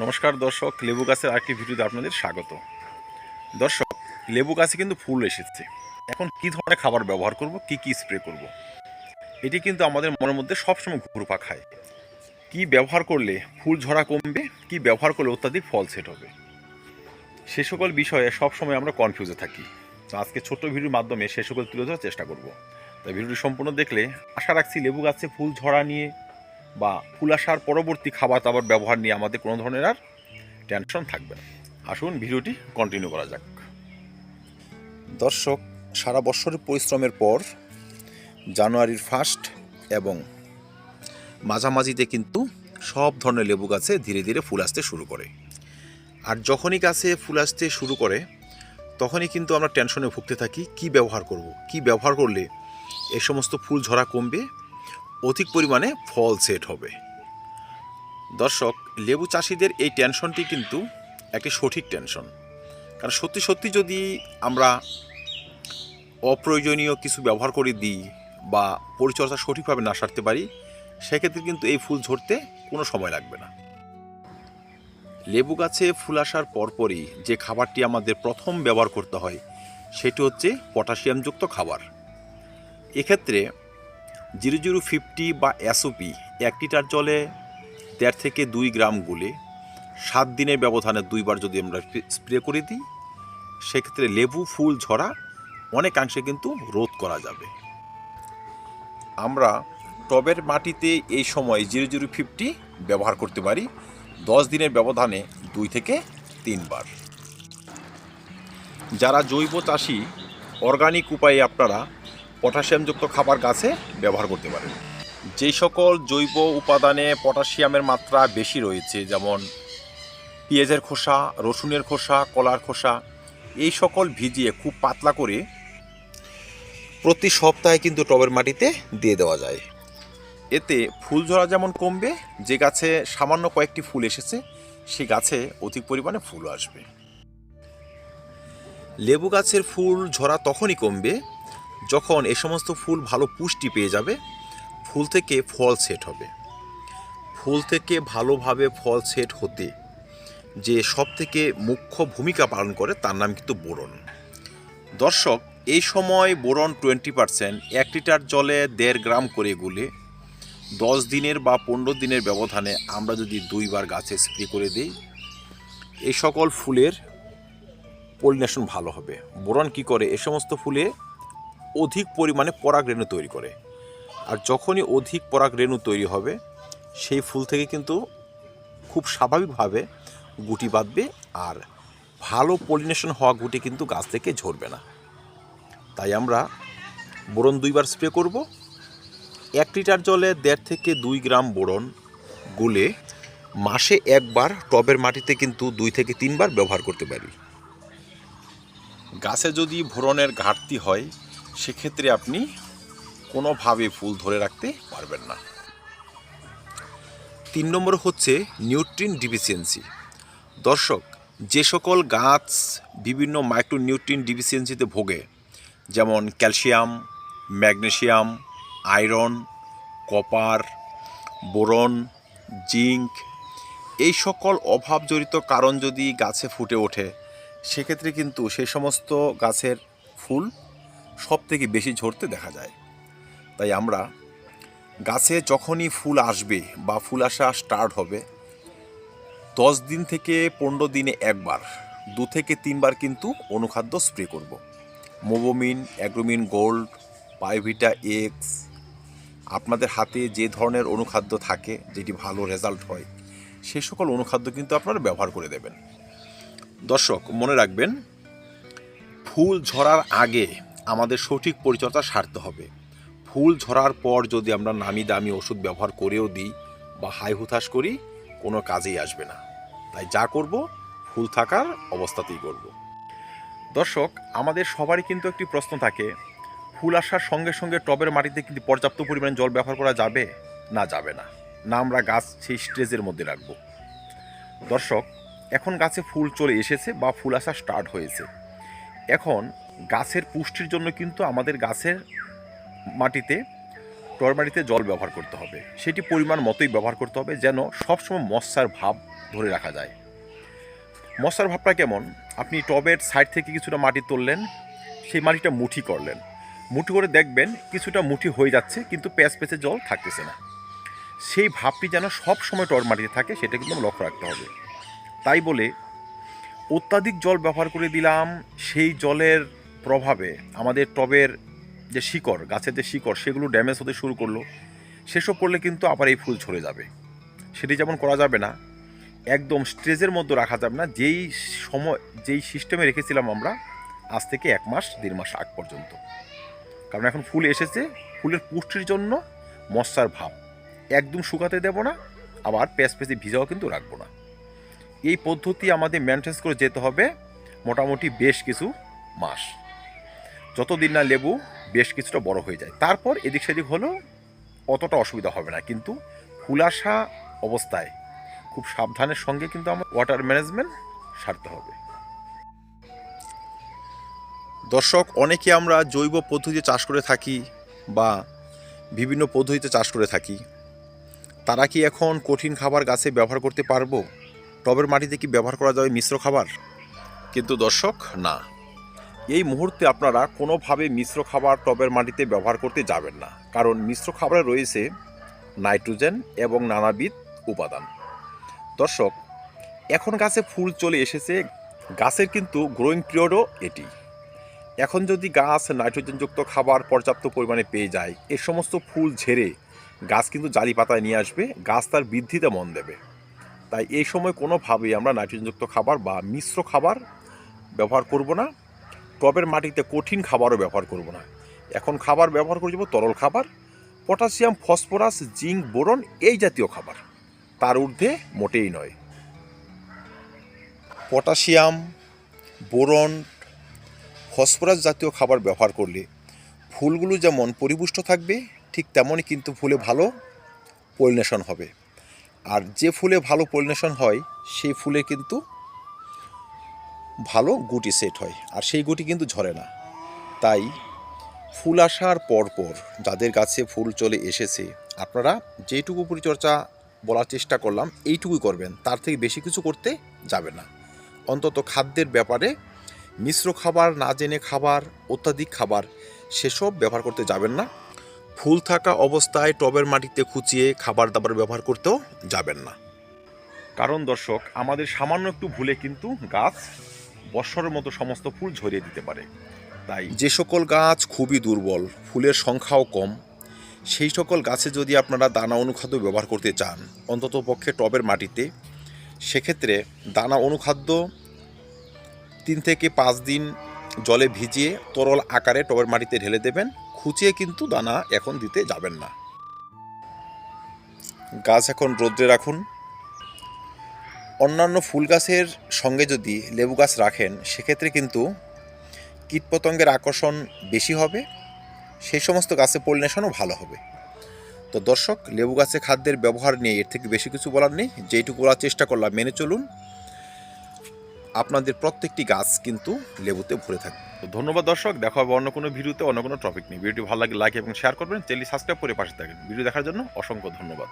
নমস্কার দর্শক, লেবু গাছের আরেকটি ভিডিওতে আপনাদের স্বাগত। দর্শক, লেবু গাছে কিন্তু ফুল এসেছে। এখন কি ধরনের খাবার ব্যবহার করব, কি কি স্প্রে করব। এটি কিন্তু আমাদের মনের মধ্যে সবসময় ঘুরপা খায়। কি ব্যবহার করলে ফুল ঝরা কমবে, কি ব্যবহার করলে অত্যাধিক ফল সেট হবে? সে সকল বিষয়ে সবসময় আমরা কনফিউজে থাকি। তো আজকে ছোট্ট ভিডিওর মাধ্যমে সে সকল তুলে ধরার চেষ্টা করব। তাই ভিডিওটি সম্পূর্ণ দেখলে আশা রাখছি লেবু গাছে ফুল ঝরা নিয়ে বা ফুল আসার পরবর্তী খাবার দাবার ব্যবহার নিয়ে আমাদের কোনো ধরনের আর টেনশন থাকবে না। আসুন, ভিডিওটি কন্টিনিউ করা যাক। দর্শক, সারা বছরের পরিশ্রমের পর জানুয়ারির ফার্স্ট এবং মাঝামাঝিতে কিন্তু সব ধরনের লেবু গাছে ধীরে ধীরে ফুল আসতে শুরু করে। আর যখনই গাছে ফুল আসতে শুরু করে, তখনই কিন্তু আমরা টেনশনে ভুগতে থাকি, কি ব্যবহার করব? কি ব্যবহার করলে এই সমস্ত ফুল ঝরা কমবে? অধিক পরিমাণে ফল সেট হবে। দর্শক, লেবু চাষিদের এই টেনশনটি কিন্তু একটি সঠিক টেনশন। কারণ সত্যি সত্যি যদি আমরা অপ্রয়োজনীয় কিছু ব্যবহার করে দিই বা পরিচর্যা সঠিকভাবে না সারতে পারি, সেক্ষেত্রে কিন্তু এই ফুল ঝরতে কোনো সময় লাগবে না। লেবু গাছে ফুল আসার পরপরই যে খাবারটি আমাদের প্রথম ব্যবহার করতে হয়, সেটি হচ্ছে পটাশিয়ামযুক্ত খাবার। এক্ষেত্রে জিরো জিরো ফিফটি বা এসওপি এক লিটার জলে দেড় থেকে দুই গ্রাম গুলে সাত দিনের ব্যবধানে দুইবার যদি আমরা স্প্রে করে দিই, সেক্ষেত্রে লেবু, ফুল, ঝরা অনেকাংশে কিন্তু রোধ করা যাবে। আমরা টবের মাটিতে এই সময় জিরো জিরো ফিফটি ব্যবহার করতে পারি, দশ দিনের ব্যবধানে দুই থেকে তিনবার। যারা জৈব চাষি অর্গানিক উপায়ে আপনারা পটাশিয়ামযুক্ত খাবার গাছে ব্যবহার করতে পারেন। যেই সকল জৈব উপাদানে পটাশিয়ামের মাত্রা বেশি রয়েছে, যেমন পেঁয়াজের খোসা, রসুনের খোসা, কলার খোসা, এই সকল ভিজিয়ে খুব পাতলা করে প্রতি সপ্তাহে কিন্তু টবের মাটিতে দিয়ে দেওয়া যায়। এতে ফুল ঝরা যেমন কমবে, যে গাছে সামান্য কয়েকটি ফুল এসেছে, সে গাছে অধিক পরিমাণে ফুল আসবে। লেবু গাছের ফুল ঝরা তখনই কমবে যখন এ সমস্ত ফুল ভালো পুষ্টি পেয়ে যাবে, ফুল থেকে ফল সেট হবে। ফুল থেকে ভালোভাবে ফল সেট হতে যে সব থেকে মুখ্য ভূমিকা পালন করে, তার নাম কিন্তু বোরন। দর্শক, এই সময় বোরন টোয়েন্টি পারসেন্ট এক লিটার জলে দেড় গ্রাম করে গুলে দশ দিনের বা পনেরো দিনের ব্যবধানে আমরা যদি দুইবার গাছে স্প্রে করে দিই, এই সকল ফুলের পলিনেশন ভালো হবে। বোরন কি করে? এ সমস্ত ফুলে অধিক পরিমাণে পরাগরেণু তৈরি করে। আর যখনই অধিক পরাগরেণু তৈরি হবে, সেই ফুল থেকে কিন্তু খুব স্বাভাবিকভাবে গুটি বাঁধবে আর ভালো পলিনেশন হওয়া গুটি কিন্তু গাছ থেকে ঝরবে না। তাই আমরা বোরন দুইবার স্প্রে করব। এক লিটার জলে দেড় থেকে দুই গ্রাম বোরন গুলে মাসে একবার টবের মাটিতে কিন্তু দুই থেকে তিনবার ব্যবহার করতে পারি। গাছে যদি ভরণের ঘাটতি হয় সেক্ষেত্রে আপনি কোনোভাবে ফুল ধরে রাখতে পারবেন না। তিন নম্বর হচ্ছে নিউট্রিন ডিফিসিয়েন্সি। দর্শক, যে সকল গাছ বিভিন্ন মাইক্রো নিউট্রিন ডিফিসিয়েন্সিতে ভোগে, যেমন calcium magnesium iron, copper, boron, zinc, এই সকল অভাবজনিত কারণ যদি গাছে ফুটে ওঠে, সেক্ষেত্রে কিন্তু সেই সমস্ত গাছের ফুল সব থেকে বেশি ঝরতে দেখা যায়। তাই আমরা গাছে যখনই ফুল আসবে বা ফুল আসা স্টার্ট হবে, দশ দিন থেকে পনেরো দিনে একবার, দু থেকে তিনবার কিন্তু অনুখাদ্য স্প্রে করব। Mobomin, Agromin, Gold, Pivita X আপনাদের হাতে যে ধরনের অনুখাদ্য থাকে, যেটি ভালো রেজাল্ট হয়, সে সকল অনুখাদ্য কিন্তু আপনারা ব্যবহার করে দেবেন। দর্শক, মনে রাখবেন, ফুল ঝরার আগে আমাদের সঠিক পরিচর্যা সারতে হবে। ফুল ঝরার পর যদি আমরা নামি দামি ওষুধ ব্যবহার করেও দিই বা হাই হুতাশ করি, কোনো কাজেই আসবে না। তাই যা করব, ফুল থাকার অবস্থাতেই করব। দর্শক, আমাদের সবারই কিন্তু একটি প্রশ্ন থাকে, ফুল আসার সঙ্গে সঙ্গে টবের মাটিতে কিন্তু পর্যাপ্ত পরিমাণে জল ব্যবহার করা যাবে? না যাবে না। না, আমরা গাছ সেই স্টেজের মধ্যে রাখব। দর্শক, এখন গাছে ফুল চলে এসেছে বা ফুল আসা স্টার্ট হয়েছে। এখন গাছের পুষ্টির জন্য কিন্তু আমাদের গাছের মাটিতে টরমারিতে জল ব্যবহার করতে হবে। সেটি পরিমাণ মতোই ব্যবহার করতে হবে যেন সবসময় মশার ভাব ধরে রাখা যায়। মশার ভাবটা কেমন? আপনি টবের সাইড থেকে কিছুটা মাটি তুললেন, সেই মাটিটা মুঠি করলেন। মুঠি করে দেখবেন কিছুটা মুঠি হয়ে যাচ্ছে, কিন্তু প্যাঁচ পেঁচে জল থাকতেছে না। সেই ভাবটি যেন সব সময় টর মাটিতে থাকে, সেটা কিন্তু লক্ষ্য রাখতে হবে। তাই বলে অত্যাধিক জল ব্যবহার করে দিলাম, সেই জলের প্রভাবে আমাদের টবের যে শিকড়, গাছের যে শিকড়, সেগুলো ড্যামেজ হতে শুরু করল। সেসব করলে কিন্তু আবার এই ফুল ঝরে যাবে। সেটি যেমন করা যাবে না, একদম স্টেজের মধ্যে রাখা যাবে না। যেই সময়, যেই সিস্টেমে রেখেছিলাম আমরা, আজ থেকে এক মাস, দেড় মাস আগ পর্যন্ত। কারণ এখন ফুল এসেছে, ফুলের পুষ্টির জন্য মশার ভাব। একদম শুকাতে দেব না, আবার প্যাঁচ পেঁচে ভিজাও কিন্তু রাখব না। এই পদ্ধতি আমাদের মেনটেন্স করে যেতে হবে মোটামুটি বেশ কিছু মাস। যতদিন না লেবু, বেশ কিছুটা বড় হয়ে যায়। তারপর এদিক সেদিক হলেও অতটা অসুবিধা হবে না, কিন্তু ফুল আসা অবস্থায় খুব সাবধানের সঙ্গে কিন্তু আমার ওয়াটার ম্যানেজমেন্ট সারতে হবে। দর্শক, অনেকে আমরা জৈব পদ্ধতিতে চাষ করে থাকি বা বিভিন্ন পদ্ধতিতে চাষ করে থাকি। তারা কি এখন কঠিন খাবার গাছে ব্যবহার করতে পারব? টবের মাটিতে কি ব্যবহার করা যাবে মিশ্র খাবার? কিন্তু দর্শক, না। এই মুহূর্তে আপনারা কোনোভাবে মিশ্র খাবার টবের মাটিতে ব্যবহার করতে যাবেন না, কারণ মিশ্র খাবারে রয়েছে নাইট্রোজেন এবং নানাবিধ উপাদান। দর্শক, এখন গাছে ফুল চলে এসেছে, গাছের কিন্তু গ্রোয়িং পিরিয়ডও এটি। এখন যদি গাছ নাইট্রোজেনযুক্ত খাবার পর্যাপ্ত পরিমাণে পেয়ে যায়, এ সমস্ত ফুল ঝেড়ে গাছ কিন্তু জালি পাতায় নিয়ে আসবে, গাছ তার বৃদ্ধিতে মন দেবে। তাই এই সময় কোনোভাবেই আমরা নাইট্রোজেনযুক্ত খাবার বা মিশ্র খাবার ব্যবহার করব না। টবের মাটিতে কঠিন খাবারও ব্যবহার করব না। এখন খাবার ব্যবহার করে যাব তরল খাবার, পটাশিয়াম, ফসফরাস, জিঙ্ক, বোরন, এই জাতীয় খাবার। তার ঊর্ধ্বে মোটেই নয়। পটাশিয়াম, বোরন, ফসফরাস জাতীয় খাবার ব্যবহার করলে ফুলগুলো যেমন পরিপুষ্ট থাকবে, ঠিক তেমনই কিন্তু ফুলে ভালো পলিনেশন হবে। আর যে ফুলে ভালো পলিনেশন হয়, সেই ফুলে কিন্তু ভালো গুটি সেট হয়, আর সেই গুটি কিন্তু ঝরে না। তাই ফুল আসার পরপর যাদের গাছে ফুল চলে এসেছে, আপনারা যেটুকু পরিচর্যা বলার চেষ্টা করলাম, এইটুকুই করবেন। তার থেকে বেশি কিছু করতে যাবে না। অন্তত খাদ্যের ব্যাপারে মিশ্র খাবার, না জেনে খাবার, অত্যাধিক খাবার, সেসব ব্যবহার করতে যাবেন না। ফুল থাকা অবস্থায় টবের মাটিতে খুঁচিয়ে খাবার দাবার ব্যবহার করতেও যাবেন না। কারণ দর্শক, আমাদের সামান্য একটু ভুলে কিন্তু গাছ বৎসরের মতো সমস্ত ফুল ঝরিয়ে দিতে পারে। তাই যে সকল গাছ খুবই দুর্বল, ফুলের সংখ্যাও কম, সেই সকল গাছে যদি আপনারা দানা অনুখাদ্য ব্যবহার করতে চান, অন্তত পক্ষে টবের মাটিতে, সেক্ষেত্রে দানা অনুখাদ্য তিন থেকে পাঁচ দিন জলে ভিজিয়ে তরল আকারে টবের মাটিতে ঢেলে দেবেন, খুঁচিয়ে কিন্তু দানা এখন দিতে যাবেন না। গাছ এখন রোদ্রে রাখুন। অন্যান্য ফুল গাছের সঙ্গে যদি লেবু গাছ রাখেন, সেক্ষেত্রে কিন্তু কীটপতঙ্গের আকর্ষণ বেশি হবে, সেই সমস্ত গাছে পলিনেশনও ভালো হবে। তো দর্শক, লেবু গাছে খাদ্যের ব্যবহার নিয়ে এর থেকে বেশি কিছু বলার নেই, যেইটুকু বলার চেষ্টা করলাম, মেনে চলুন। আপনাদের প্রত্যেকটি গাছ কিন্তু লেবুতে ভরে থাকবে। তো ধন্যবাদ দর্শক, দেখা হবে অন্য কোনো ভিডিওতে, অন্য কোনো টপিক নেই ভিডিওটি ভালো লাগে লাইক এবং শেয়ার করবেন চ্যানেল সাবস্ক্রাইব করে পাশে থাকবেন। ভিডিও দেখার জন্য অসংখ্য ধন্যবাদ।